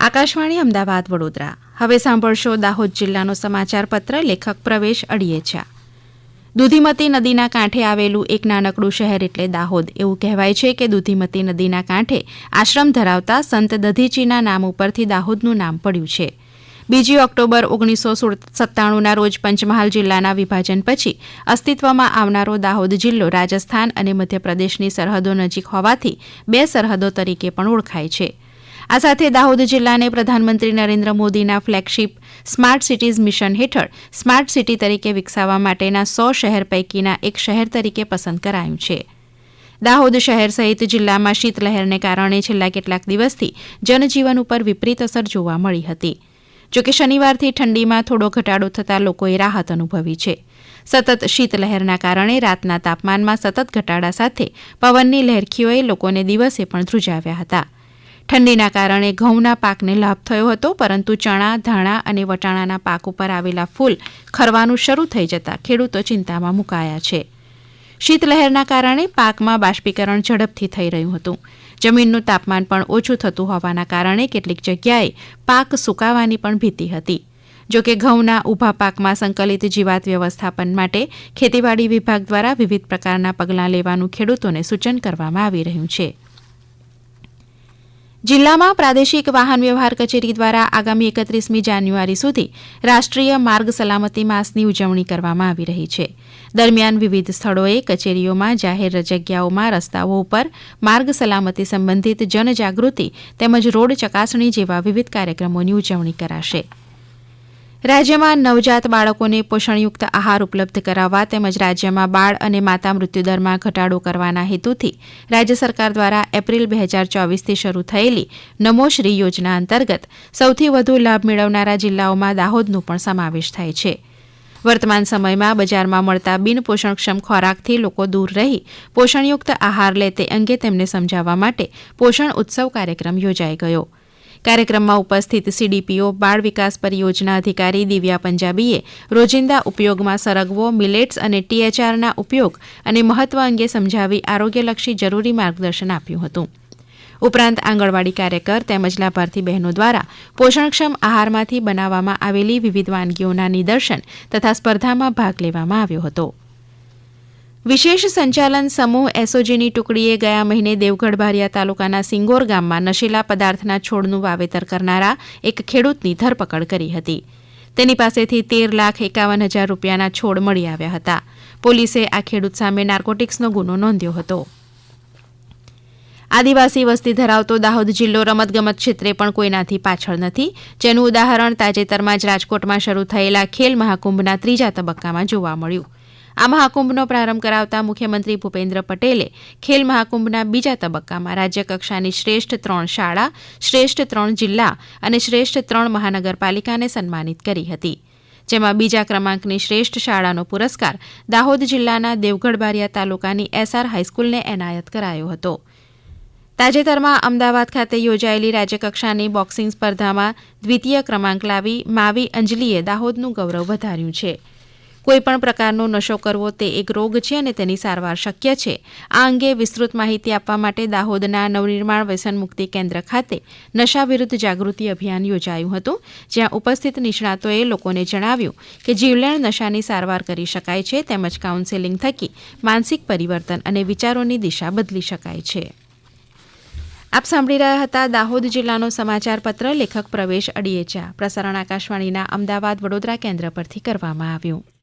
આકાશવાણી અમદાવાદ, વડોદરા. હવે સાંભળશો દાહોદ જિલ્લાનો સમાચાર પત્ર. લેખક પ્રવેશ અડિયેચા. દુધીમતી નદીના કાંઠે આવેલું એક નાનકડું શહેર એટલે દાહોદ. એવું કહેવાય છે કે દુધીમતી નદીના કાંઠે આશ્રમ ધરાવતા સંત દધીચીના નામ ઉપરથી દાહોદનું નામ પડ્યું છે. બીજી ઓક્ટોબર ઓગણીસો સત્તાણુંના રોજ પંચમહાલ જિલ્લાના વિભાજન પછી અસ્તિત્વમાં આવનારો દાહોદ જિલ્લો રાજસ્થાન અને મધ્યપ્રદેશની સરહદો નજીક હોવાથી બે સરહદો તરીકે પણ ઓળખાય છે. આ સાથે દાહોદ જિલ્લાને પ્રધાનમંત્રી નરેન્દ્ર મોદીના ફ્લેગશિપ સ્માર્ટ સિટીઝ મિશન હેઠળ સ્માર્ટ સિટી તરીકે વિકસાવવા માટેના સો શહેર પૈકીના એક શહેર તરીકે પસંદ કરાયું છે. દાહોદ શહેર સહિત જિલ્લામાં શીતલહેરને કારણે છેલ્લા કેટલાક દિવસથી જનજીવન ઉપર વિપરીત અસર જોવા મળી હતી. જોકે શનિવારથી ઠંડીમાં થોડો ઘટાડો થતાં લોકોએ રાહત અનુભવી છે. સતત શીતલહેરના કારણે રાતના તાપમાનમાં સતત ઘટાડા સાથે પવનની લહેરખીઓએ લોકોને દિવસે પણ ધ્રુજાવ્યા હતા. ઠંડીના કારણે ઘઉંના પાકને લાભ થયો હતો, પરંતુ ચણા, ધાણા અને વટાણાના પાક ઉપર આવેલા ફૂલ ખરવાનું શરૂ થઈ જતાં ખેડૂતો ચિંતામાં મુકાયા છે. શીતલહેરના કારણે પાકમાં બાષ્પીકરણ ઝડપથી થઈ રહ્યું હતું. જમીનનું તાપમાન પણ ઓછું થતું હોવાના કારણે કેટલીક જગ્યાએ પાક સુકાવાની પણ ભીતિ હતી. જોકે ઘઉંના ઊભા પાકમાં સંકલિત જીવાત વ્યવસ્થાપન માટે ખેતીવાડી વિભાગ દ્વારા વિવિધ પ્રકારના પગલાં લેવાનું ખેડૂતોને સૂચન કરવામાં આવી રહ્યું છે. જિલ્લામાં પ્રાદેશિક વાહન વ્યવહાર કચેરી દ્વારા આગામી એકત્રીસમી જાન્યુઆરી સુધી રાષ્ટ્રીય માર્ગ સલામતી માસની ઉજવણી કરવામાં આવી રહી છે. દરમિયાન વિવિધ સ્થળોએ કચેરીઓમાં જાહેર જગ્યાઓમાં રસ્તાઓ ઉપર માર્ગ સલામતી સંબંધિત જનજાગૃતિ તેમજ રોડ ચકાસણી જેવા વિવિધ કાર્યક્રમોની ઉજવણી કરાશે. રાજ્યમાં નવજાત બાળકોને પોષણયુક્ત આહાર ઉપલબ્ધ કરાવવા તેમજ રાજ્યમાં બાળ અને માતા મૃત્યુદરમાં ઘટાડો કરવાના હેતુથી રાજ્ય સરકાર દ્વારા એપ્રિલ બે હજાર ચોવીસથી શરૂ થયેલી નમોશ્રી યોજના અંતર્ગત સૌથી વધુ લાભ મેળવનારા જિલ્લાઓમાં દાહોદનો પણ સમાવેશ થાય છે. વર્તમાન સમયમાં બજારમાં મળતા બિનપોષણક્ષમ ખોરાકથી લોકો દૂર રહી પોષણયુક્ત આહાર લે તે અંગે તેમને સમજાવવા માટે પોષણ ઉત્સવ કાર્યક્રમ યોજાઈ ગયો. કાર્યક્રમમાં ઉપસ્થિત સીડીપીઓ, બાળ વિકાસ પરિયોજના અધિકારી દિવ્યા પંજાબીએ રોજિંદા ઉપયોગમાં સરગવો, મિલેટ્સ અને ટીએચઆરના ઉપયોગ અને મહત્વ અંગે સમજાવી આરોગ્યલક્ષી જરૂરી માર્ગદર્શન આપ્યું હતું. ઉપરાંત આંગણવાડી કાર્યકર તેમજ લાભાર્થી બહેનો દ્વારા પોષણક્ષમ આહારમાંથી બનાવવામાં આવેલી વિવિધ વાનગીઓના નિદર્શન તથા સ્પર્ધામાં ભાગ લેવામાં આવ્યો હતો. વિશેષ સંચાલન સમૂહ એસઓજીની ટુકડીએ ગયા મહિને દેવગઢ બારિયા તાલુકાના સિંગોર ગામમાં નશીલા પદાર્થના છોડનું વાવેતર કરનારા એક ખેડૂતની ધરપકડ કરી હતી. તેની પાસેથી તેર લાખ એકાવન હજાર રૂપિયાના છોડ મળી આવ્યા હતા. પોલીસે આ ખેડૂત સામે નાર્કોટિક્સનો ગુનો નોંધ્યો હતો. આદિવાસી વસ્તી ધરાવતો દાહોદ જિલ્લો રમતગમત ક્ષેત્રે પણ કોઈનાથી પાછળ નથી. જેનું ઉદાહરણ તાજેતરમાં જ રાજકોટમાં શરૂ થયેલા ખેલ મહાકુંભના ત્રીજા તબક્કામાં જોવા મળ્યું. આ મહાકુંભનો પ્રારંભ કરાવતા મુખ્યમંત્રી ભૂપેન્દ્ર પટેલે ખેલ મહાકુંભના બીજા તબક્કામાં રાજ્યકક્ષાની શ્રેષ્ઠ ત્રણ શાળા, શ્રેષ્ઠ ત્રણ જિલ્લા અને શ્રેષ્ઠ ત્રણ મહાનગરપાલિકાને સન્માનિત કરી હતી. જેમાં બીજા ક્રમાંકની શ્રેષ્ઠ શાળાનો પુરસ્કાર દાહોદ જિલ્લાના દેવગઢ બારિયા તાલુકાની એસઆર હાઈસ્કૂલને એનાયત કરાયો હતો. તાજેતરમાં અમદાવાદ ખાતે યોજાયેલી રાજ્યકક્ષાની બોક્સિંગ સ્પર્ધામાં દ્વિતીય ક્રમાંક લાવી માવી અંજલીએ દાહોદનું ગૌરવ વધાર્યું છે. કોઈપણ પ્રકારનો નશો કરવો તે એક રોગ છે અને તેની સારવાર શક્ય છે. આ અંગે વિસ્તૃત માહિતી આપવા માટે દાહોદના નવનિર્માણ વ્યસન મુક્તિ કેન્દ્ર ખાતે નશા વિરુદ્ધ જાગૃતિ અભિયાન યોજાયું હતું. જ્યાં ઉપસ્થિત નિષ્ણાતોએ લોકોને જણાવ્યું કે જીવલેણ નશાની સારવાર કરી શકાય છે તેમજ કાઉન્સેલિંગ થકી માનસિક પરિવર્તન અને વિચારોની દિશા બદલી શકાય છે. આપ સાંભળી રહ્યા હતા દાહોદ જિલ્લાનો સમાચાર પત્ર લેખક પ્રવેશ અડીએચા પ્રસારણ આકાશવાણીના અમદાવાદ વડોદરા કેન્દ્ર પરથી કરવામાં આવ્યું.